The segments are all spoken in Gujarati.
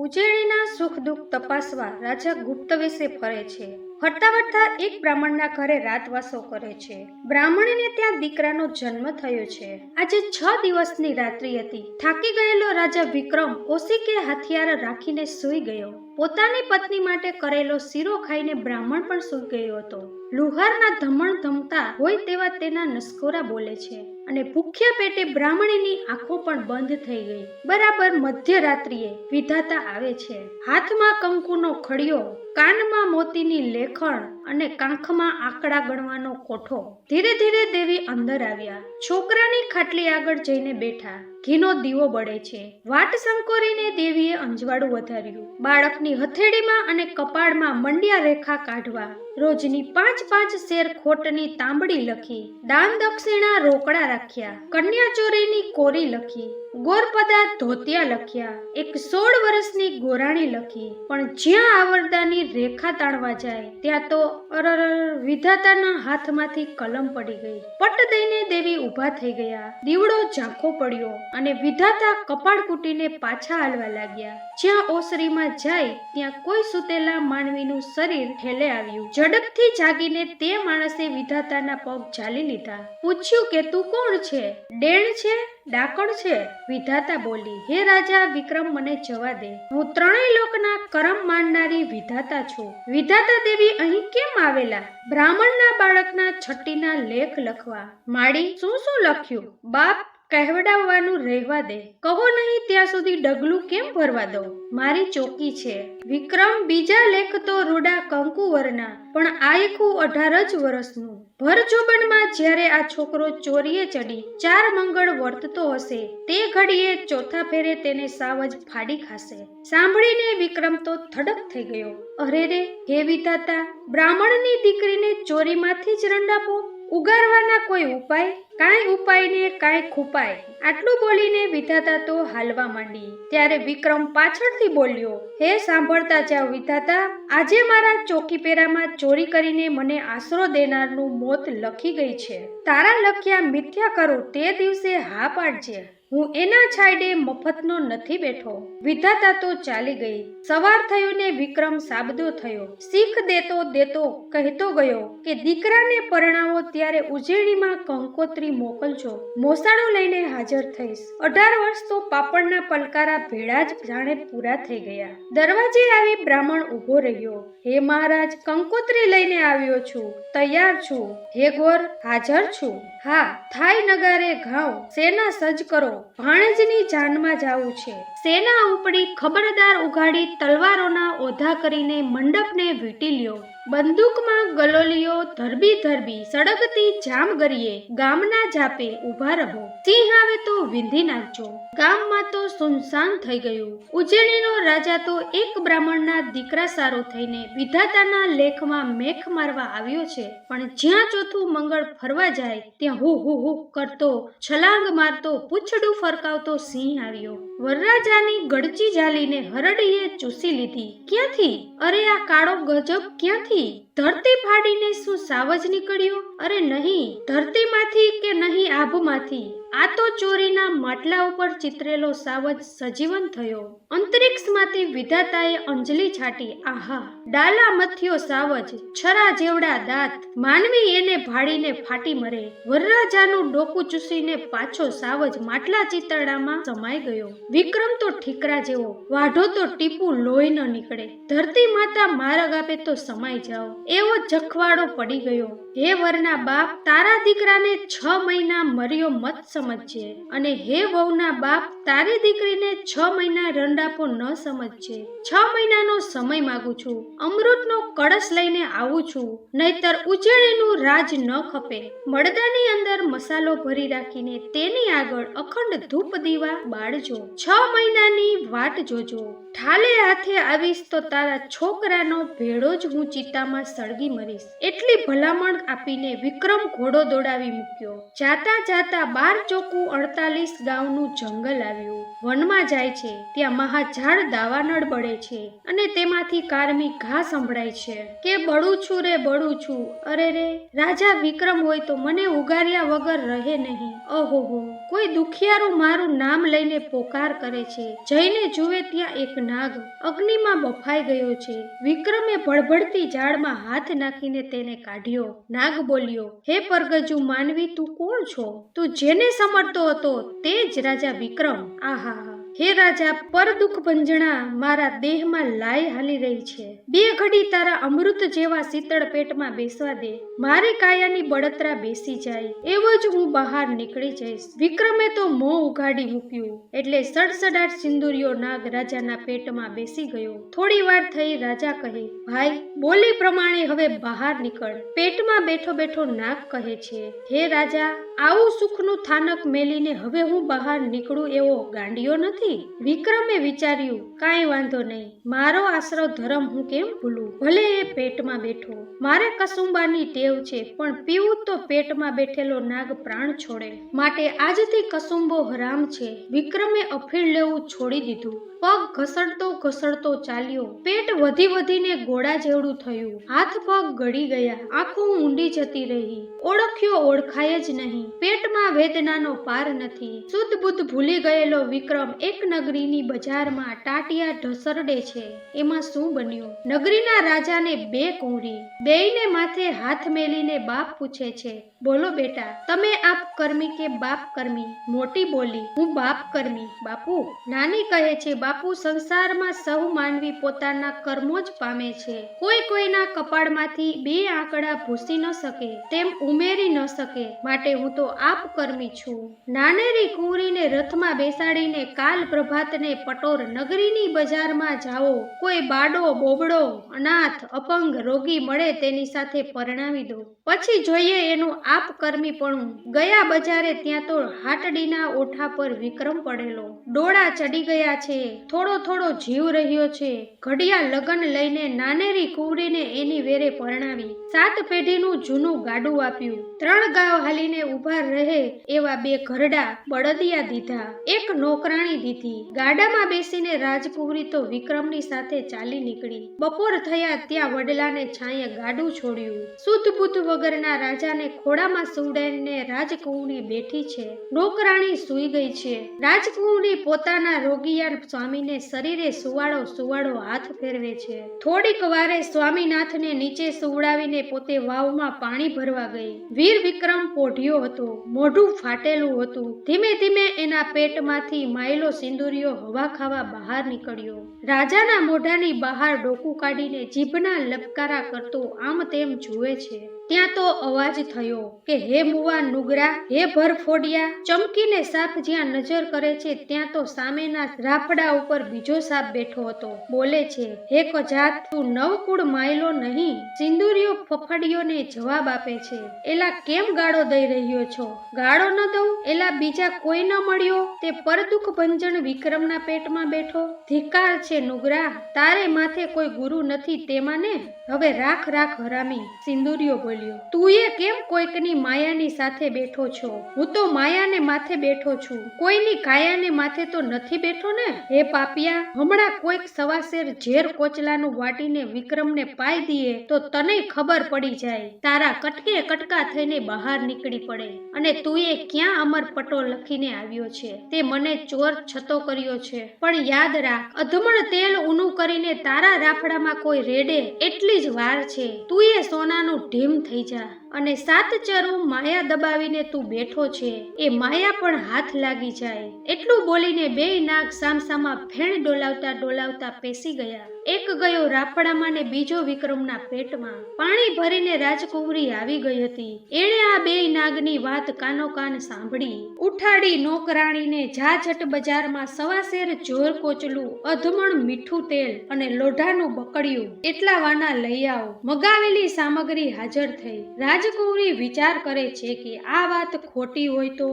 ઉજેણીના સુખ દુઃખ તપાસવા રાજા ગુપ્ત વિશે ફરે છે. ફરતા ફરતા એક બ્રાહ્મણના ઘરે રાતવાસો કરે છે. બ્રાહ્મણીને ત્યાં દીકરાનો જન્મ થયો છે. આજે છ દિવસની રાત્રિ હતી. થાકી ગયેલો રાજા વિક્રમ ઓશિકે હથિયાર રાખીને સૂઈ ગયો. પોતાની પત્ની માટે કરેલો શીરો ખાઈને બ્રાહ્મણ પણ સૂઈ ગયો હતો. લુહારના ધમણ ધમતા હોય તેવા તેના નસકોરા બોલે છે. અને ભૂખ્યા પેટે બ્રાહ્મણીની આંખો પણ બંધ થઈ ગઈ. બરાબર મધ્યરાત્રિએ વિધાતા આવે છે. હાથમાં કંકુનો ખડિયો કાનમાં મોતીની લેખણ અને કાંખમાં આંકડા ગણવાનો કોઠો ધીરે ધીરે દેવી અંદર આવ્યા. છોકરાની ખાટલી આગળ જઈને બેઠા. ઘીનો દીવો બળે છે. વાટ સંકોરીને દેવીએ અંજવાળું વધાર્યું. બાળકની હથેળીમાં અને કપાળમાં મંડિયા રેખા કાઢવા. રોજની પાંચ પાંચ શેર ખોટની તાંબડી લખી. દાન દક્ષિણા રોકડા રાખ્યા. કન્યા ચોરીની કોરી લખી. ગોરપદા ધોતિયા લખ્યા. એક સોળ વર્ષની ગોરાણી લખી. પણ જ્યાં આવરદાની રેખા તાણવા જાય, ત્યાં તો અરર વિધાતાના હાથમાંથી કલમ પડી ગઈ. પટ દઈને દેવી ઊભા થઈ ગયા. દીવડો ઝાંખો પડ્યો અને વિધાતા કપાળ કૂટીને પાછા હાલવા લાગ્યા. જ્યાં ઓસરીમાં જાય, ત્યાં કોઈ સુતેલા માનવીનું શરીર ઠેલે આવ્યું. ઝડપથી જાગીને તે માણસે વિધાતાના પગ ઝાલી લીધા. પૂછ્યું કે તું કોણ છે? ડેણ છે? ડાકણ છે. વિધાતા બોલી, હે રાજા, વિક્રમ મને જવા દે. હું ત્રણેય લોકના કરમ માનનારી વિધાતા છું. વિધાતા દેવી અહીં કેમ આવેલા? બ્રાહ્મણના બાળકના છઠ્ઠીના લેખ લખવા. માડી, શું શું લખ્યું? બાપ, કહેવડાવવાનું રહેવા દે. કહો નહીં ત્યાં સુધી ડગલું કેમ ભરવા દો મારી ચોકી છે. વિક્રમ બીજા લેખ તો રૂડા કંકુવરના, પણ આયખું અઢાર જ વર્ષનું. ભર જોબનમાં જ્યારે આ છોકરો ચોરીએ ચડી, ચાર મંગળ વર્તતો હશે. તે ઘડીએ ચોથા ફેરે તેને સાવજ ફાડી ખાશે. સાંભળીને વિક્રમ તો થડક થઈ ગયો. અરે રે, હે વિધાતા, બ્રાહ્મણની દીકરીને ચોરીમાંથી જ રંડાપો ઉગારવાના કોઈ ઉપાય? કાંઈ ઉપાય ને કાંઈ ખૂપાય. આટલું બોલીને વિધાતા તો હાલવા માંડી. ત્યારે વિક્રમ પાછળથી બોલ્યો, હે, સાંભળતા જાઓ વિધાતા, આજે મારા ચોકીપેરામાં ચોરી કરીને મને આશરો દેનારનું મોત લખી ગઈ છે. તારા લખ્યા મિથ્યા કરો તે દિવસે હા પાડજે. હું એના છાયડે મફતનો નથી બેઠો. વિધાતા તો ચાલી ગઈ. સવાર થયું ને વિક્રમ સાબદો થયો. શીખ દેતો દેતો કહેતો ગયો કે, દીકરાને પરણાવો ત્યારે ઉજેણીમાં કંકોત્રી મોકલજો. મોસાળો લઈને હાજર થઈશ. અઢાર વર્ષ તો પાપડના પલકારા ભેળા જ જાણે પૂરા થઈ ગયા. દરવાજે આવી બ્રાહ્મણ ઊભો રહ્યો. હે મહારાજ, કંકોત્રી લઈને આવ્યો છું. તૈયાર છું. હે ગોર હાજર છું. હા થાય નગારે ઘાવ. સેના સજ્જ કરો. ભાણેજની જાનમાં જાવું છે. સેના ઉપડી ખબરદાર ઉઘાડી તલવારોના ઓધા કરીને મંડપને વીંટી લ્યો. બંદૂકમાં ગલોલીઓ ધરબી ધરબી સળગતી જામગરીએ ગામના જાપે ઊભા રહો. સિંહ આવે તો વિંધી નાખજો ગામમાં તો સુનસાન થઈ ગયું. ઉજ્જૈનીનો રાજા તો એક બ્રાહ્મણના દીકરા સારો થઈને વિધાતાના લેખમાં મેખ મારવા આવ્યો છે. પણ જ્યાં ચોથું મંગળ ફરવા જાય, ત્યાં હુ હુ હુ કરતો, છલાંગ મારતો, પૂંછડું ફરકાવતો સિંહ આવ્યો. વરરાજાની ગળચી જાલીને હરડીએ ચૂસી લીધી. ક્યાંથી? અરે આ કાળો ગજબ ક્યાંથી? ધરતી ફાડીને શું સાવજ નીકળ્યો? અરે નહીં, ધરતીમાંથી કે નહીં આભમાંથી? આ તો ચોરીના માટલા ઉપર ચિતરેલો સાવજ સજીવન થયો. અંતરિક્ષમાંથી વિધાતાએ અંજલિ છાટી, આહા, ડાલા મથ્યો સાવજ, છરા જેવડા દાંત. માનવી એને ભાડીને ફાટી મરે. વરરાજાનું ડોકું ચૂસીને પાછો સાવજ માટલા ચિતરડામાં સમાઈ ગયો. વિક્રમ તો ઠીકરા જેવો, વાઢો તો ટીપુ લોહી ન નીકળે. ધરતી માતા માર્ગ આપે તો સમાઈ જાઓ. એવો જખવાડો પડી ગયો. હે વરના બાપ, તારા દીકરાને છ મહિના મર્યો મત સમજજે અને હે વહુના બાપ, તારી દીકરીને છ મહિના રંડાપો ન સમજજે. છ મહિનાનો સમય માગું છું, અમૃતનો કળશ લઈને આવું છું, નહીતર ઉજેણીનું રાજ ન ખપે. મળદાની અંદર મસાલો ભરી રાખીને તેની આગળ અખંડ ધૂપ દીવા બાળજો. છ મહિનાની વાટ જોજો. ઠાલે હાથે આવીશ તો તારા છોકરાનો ભેળો જ હું ચિત્તામાં સળગી મરીશ. એટલી ભલામણ આપીને વિક્રમ ઘોડો દોડાવી મૂક્યો. જાતા જાતા બાર ચોકું અડતાલીસ ગામનું જંગલ આવ્યું. વનમાં જાય છે. ત્યાં મહાઝાડ દાવાનળ બળે છે અને તેમાંથી કારમી ઘા સંભળાય છે. કે બળું છું રે, બળું છું. અરે રે, રાજા વિક્રમ હોય તો મને ઉગાર્યા વગર રહે નહીં. ઓહો હો કોઈ દુખિયારું મારું નામ લઈને પોકાર કરે છે. જઈને જુએ ત્યાં એક નાગ અગ્નિમાં બફાઈ ગયો છે. વિક્રમે ભડભડતી ઝાડમાં હાથ નાખીને તેને કાઢ્યો. નાગ બોલ્યો, હે પરગજુ, માનવી તું કોણ છો? તું જેને સમરતો હતો તે જ રાજા વિક્રમ. આહા હે રાજા પર દુઃખ ભંજણા મારા દેહમાં લાય હાલી રહી છે. બે ઘડી તારા અમૃત જેવા શીતળ પેટમાં બેસવા દે. મારી કાયાની બળતરા બેસી જાય. એવો જ હું બહાર નીકળી જઈશ. વિક્રમે તો મોં ઉઘાડી મૂક્યું. એટલે સડસડાટ સિંદુરિયો નાગ રાજાના પેટમાં બેસી ગયો. થોડી વાર થઈ રાજા કહે, ભાઈ, બોલી પ્રમાણે હવે બહાર નીકળ. પેટમાં બેઠો બેઠો નાગ કહે છે, હે રાજા આવું સુખનું થાનક મેલીને હવે હું બહાર નીકળું એવો ગાંડિયો નથી? વિક્રમે વિચાર્યું, કાંઈ વાંધો નહીં. મારો આશરો ધર્મ હું કેમ ભૂલું? ભલે એ પેટમાં બેઠો. મારે કસુંબાની ટેવ છે, પણ પીવું તો પેટમાં બેઠેલો નાગ પ્રાણ છોડે. માટે આજથી કસુંબો હરામ છે. વિક્રમે અફીણ લેવું છોડી દીધું. પગ ઘસડતો ઘસડતો ચાલ્યો. પેટ વધી વધીને ગોળા જેવડું થયું. હાથ પગ ગળી ગયા. આંખો ઊંડી જતી રહી. ઓળખ્યો ઓળખાય જ નહીં. પેટમાં વેદનાનો પાર નથી. શુદ્ધ બુદ્ધ ભૂલી ગયેલો વિક્રમ એક નગરીની બજારમાં ટાટિયા ઢસરડે છે. એમાં શું બન્યું? નગરીના રાજાને બે કુંવરી બેયને માથે હાથ મેલીને બાપ પૂછે છે, બોલો બેટા, તમે આપ કર્મી કે બાપ કર્મી? મોટી બોલી, હું બાપ કર્મી. બાપુ, નાની કહે છે બાપુ સંસારમાં સૌ માનવી પોતાના કર્મો જ પામે છે. કોઈ કોઈના કપાળમાંથી બે આંકડા ભૂસી ન શકે, તેમ ઉમેરી ન શકે. માટે હું તો આપ કર્મી છું. નાનેરી કુંવરીને રથમાં બેસાડીને કાલ પ્રભાતને પટોર નગરીની બજારમાં જાઓ. કોઈ બાડો, બોબડો, અનાથ, અપંગ, રોગી મળે તેની સાથે પરણાવી દો. પછી જોઈએ એનું આપ કર્મી પણ ગયા બજારે ત્યાં તો હાટડીના ઓઠા પર વિક્રમ પડેલો. ડોળા ચડી ગયા છે. થોડો થોડો જીવ રહ્યો છે. ઘડિયા લગન લઈને નાનેરી કુવરીને એની વેરે પરણાવી, સાત પેઢીનું જૂનું ગાડું આપ્યું. ત્રણ ગાવ હાલીને ઊભા રહે એવા બે ઘરડા બળદિયા દીધા. એક નોકરાણી દીધી. ગાડામાં બેસીને રાજકુવરી તો વિક્રમની સાથે ચાલી નીકળી. બપોર થયા ત્યાં વડલાને છાંયે ગાડું છોડ્યું. શુદ્ધ બુદ્ધ વગરના રાજાને ખોડામાં સુવડાવીને રાજકુવરી બેઠી છે. નોકરાણી સૂઈ ગઈ છે. રાજકુવરી પોતાના રોગિયાર સ્વામીને શરીરે સુવાડો સુવાડો હાથ ફેરવે છે. થોડીક વારે સ્વામીનાથને નીચે સુવડાવીને પોતે વાવમાં પાણી ભરવા ગઈ. વીર વિક્રમ પોઢિયો હતો, મોઢું ફાટેલું હતું. ધીમે ધીમે એના પેટમાંથી માયલો સિંદુરિયો હવા ખાવા બહાર નીકળ્યો. રાજાના મોઢાની બહાર ડોકું કાઢીને જીભના લપકારા કરતો આમ તેમ જુએ છે. ત્યાં તો અવાજ થયો કે, હે મુવા નુગરા, હે ભરફોડિયા, ચમકીને સાપ જ્યાં નજર કરે છે, ત્યાં તો સામેના રાફડા ઉપર બીજો સાપ બેઠો હતો. બોલે છે, હે કજાત, તું નવકુળ માયલો નહીં સિંદુરિયો ફફડીઓને જવાબ આપે છે. એલા કેમ ગાળો દઈ રહ્યો છો? ગાળો ન દઉં? એલા બીજા કોઈ ન મળ્યો? તે પરદુખ ભંજન વિક્રમના પેટમાં બેઠો? ધિકાર છે નુગરા, તારે માથે કોઈ ગુરુ નથી તેમાં ને હવે રાખ રાખ હરામી. સિંદુરિયો બોલ્યો તું એ કેમ કોઈકની માયાની સાથે બેઠો છો? હું તો માયાને માથે બેઠો છું. કોઈની કાયાને માથે તો નથી બેઠો ને? હે પાપિયા, હમણાં કોઈક સવાસેર ઝેર કોચલાનું વાટીને વિક્રમને પાઈ દઈએ તો તને ખબર પડી જાય. તારા કટકે કટકા થઈને બહાર નીકળી પડે. અને તું એ ક્યાં અમર પટો લખીને આવ્યો છે? તે મને ચોર છતો કર્યો છે. પણ યાદ રાખ, અધમણ તેલ ઊનું કરીને તારા રાફડામાં કોઈ રેડે એટલી જ વાર છે. તું એ સોનાનું ઢીમ થઈ જા અને સાત ચરું માયા દબાવીને તું બેઠો છે. એ માયા પણ હાથ લાગી જાય. એટલું બોલીને બે નાગ સામસામા ફેણ ડોલાવતા ડોલાવતા પેસી ગયા. એક ગયો રાપડામાં ને બીજો વિક્રમના પેટમાં. પાણી ભરીને રાજકુંવરી આવી ગઈ હતી. એણે આ બે નાગની વાત કાનો કાન સાંભળી. ઉઠાડી નોકરાણીને ઝાઝટ બજારમાં સવાસેર જોર કોચલું, અધમણ મીઠું તેલ અને લોઢાનું બકડિયું. એટલા વાના લઈ આવો. મગાવેલી સામગ્રી હાજર થઈ. રાજકુંવરી વિચાર કરે છે કે આ વાત ખોટી હોય તો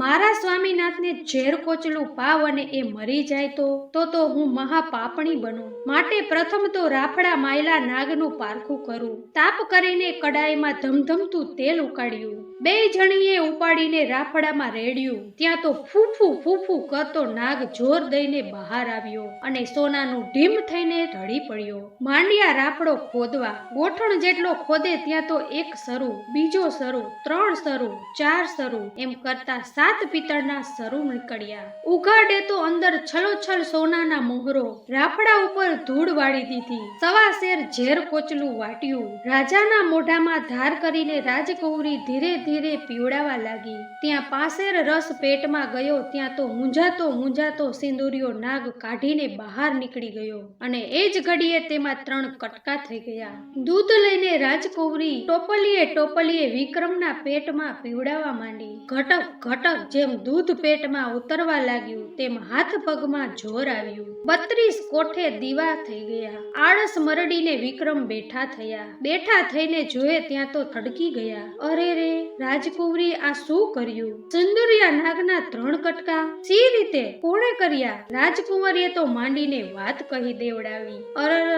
મારા સ્વામીનાથને ઝેર કોચલું પાવ અને એ મરી જાય તો તો તો હું મહાપાપણી બનું. માટે પ્રથમ તો રાફડા માયલા નાગનું પારખું કરું. તાપ કરીને કડાઈમાં ધમધમતું તેલ ઉકાળ્યું. બે જણીએ ઉપાડીને રાફડામાં રેડ્યું. ત્યાં તો ફૂફુ ફૂફુ કરતો નાગ જોર દઈને બહાર આવ્યો અને સોનાનું ઢીમ થઈને ઢળી પડ્યો. માંડ્યા રાફડો ખોદવા. ગોઠણ જેટલો ખોદે ત્યાં તો એક સરુ બીજો સરુ ત્રણ સરુ ચાર સરુ એમ કરતા સાત પિત્તળના સરુ નીકળ્યા. ઉઘાડે તો અંદર છલોછલ સોનાના મોહરો, રાફડા ઉપર ધૂળ વાળી દીધી. સવા શેર ઝેર કોચલું વાટ્યું. રાજાના મોઢામાં ધાર કરીને રાજકુંવરી ધીરે ધીરે પીવડાવા લાગી. ત્યાં પાસેર રસ પેટમાં ગયો, ત્યાં તો મૂંઝાતો મૂંઝાતો સિંદુરિયો નાગ કાઢીને બહાર નીકળી ગયો. અને એ જ ઘડીએ તેમાં ત્રણ કટકા થઈ ગયા. દૂધ લઈને રાજકૌરી ટોપલીએ ટોપલીએ વિક્રમના પેટમાં પીવડાવવા માંડી. ઘટક ઘટક જેમ દૂધ પેટમાં ઉતરવા લાગ્યું, તેમ હાથ પગમાં જોર આવ્યું. બત્રીસ કોઠે દીવા થઈ ગયા. આળસ મરડીને વિક્રમ બેઠા થયા. બેઠા થઈને જોયે ત્યાં તો થડકી ગયા. અરે રે, રાજકુંવરી આ શું કર્યું? સુંદરિયા નાગના ત્રણ કટકા? સી રીતે? કોણે કર્યા? રાજકુંવરીએ તો માંડીને વાત કહી દેવડાવી. અરર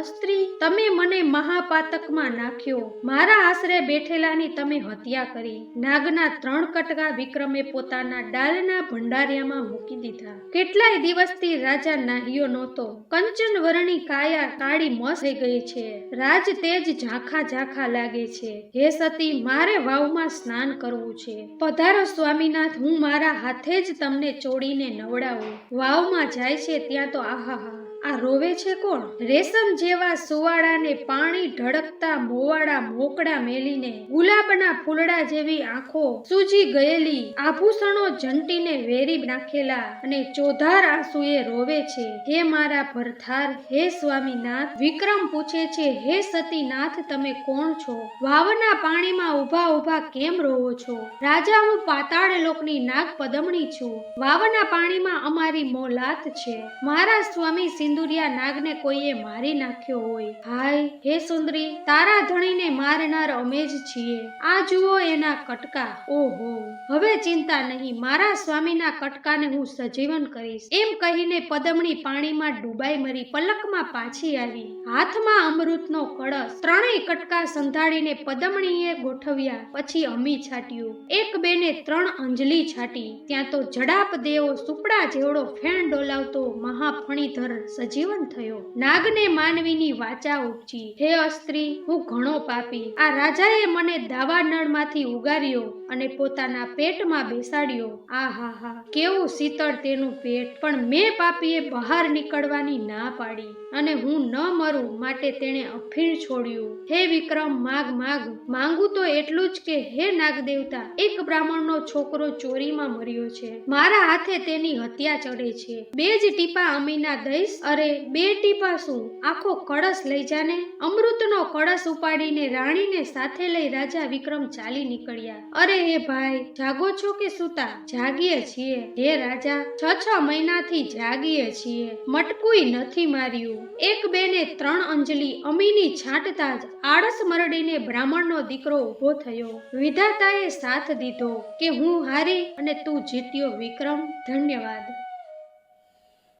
અસ્ત્રી, તમે મને મહાપાતકમાં નાખ્યો. મારા આશરે બેઠેલાની તમે હત્યા કરી. નાગના ત્રણ કટકા વિક્રમે પોતાના ડાલના ભંડારિયામાં મૂકી દીધા. કેટલાય દિવસથી રાજા નાહ્યો નહોતો. કંચન વર્ણી કાયા કાળી મસ થઈ ગઈ છે. રાજ તેજ ઝાંખા ઝાંખા લાગે છે. હે સતી, મારે વાવમાં સ્નાન કરવું છે. પધારો સ્વામીનાથ, હું મારા હાથે જ તમને ચોડીને નવડાવું. વાવમાં જાય છે ત્યાં તો આહાહા. આ રોવે છે કોણ? રેશમ જેવા સુવાળાને પાણી ઢળકતા મોવાડા મોકડા મેલીને ગુલાબના ફૂલડા જેવી આંખો સૂજી ગયેલી આભૂષણો જંટીને વેરી નાખેલા અને ચોધાર આંસુએ રોવે છે, હે મારા ભરથાર, હે સ્વામીનાથ, વિક્રમ પૂછે છે, હે સતીનાથ, તમે કોણ છો? વાવના પાણીમાં ઊભા ઊભા કેમ રોવો છો? રાજા, હું પાતાળ લોકની નાગ પદમણી છું. વાવના પાણીમાં અમારી મોલાત છે. મારા સ્વામી સિંદુરિયા નાગને કોઈએ મારી નાખ્યો હોય. હાય, હે સુંદરી, તારા ધણીને મારનાર અમે જ છીએ. આ જુઓ એના કટકા. ઓહો, હવે ચિંતા નહીં, મારા સ્વામીના કટકાને હું સજીવન કરીશ. એમ કહીને પદમણી પાણીમાં ડૂબાઈ મરી પલકમાં પાછી આવી. હાથમાં અમૃતનો કળશ. ત્રણેય કટકા સંધાડીને પદમણીએ ગોઠવ્યા, પછી અમી છાટ્યું. એક બેને ત્રણ અંજલી છાટી. ત્યાં તો જડાપ દેવો, સુપડા જેવડો ફેણ ડોલાવતો મહાફણીધર સજીવન થયો. નાગને માનવીની વાચા ઉપજી. હે અસ્ત્રી, હું ઘણો પાપી. આ રાજાએ મને દાવા નળમાંથી ઉગાર્યો અને પોતાના પેટમાં બેસાડ્યો. આ હા હા, કેવું શીતળ તેનું પેટ. પણ મેં પાપીએ બહાર નીકળવાની ના પાડી અને હું ન મરું માટે તેણે અફીણ છોડ્યું. હે વિક્રમ, માગ માગ. માંગુ તો એટલું જ કે હે નાગદેવતા, એક બ્રાહ્મણનો છોકરો ચોરીમાં મર્યો છે. મારા હાથે તેની હત્યા ચડે છે. બે જ ટીપા અમીના દઈશ અરે બે ટીપા આખો કળશ લઈ જાને. અમૃતનો કળશ ઉપાડીને રાણીને સાથે લઈ રાજા વિક્રમ ચાલી નીકળ્યા. અરે હે ભાઈ, જાગો છો કે સુતા? જાગીએ છીએ. હે રાજા, છ છ મહિનાથી જાગીએ છીએ. મટકુઈ નથી માર્યું. એક બે ને ત્રણ અંજલિ, અમીની છાંટતા જ આળસ મરડીને બ્રાહ્મણનો દીકરો ઊભો થયો. વિધાતાએ સાથ દીધો કે હું હારી અને તું જીત્યો વિક્રમ. ધન્યવાદ.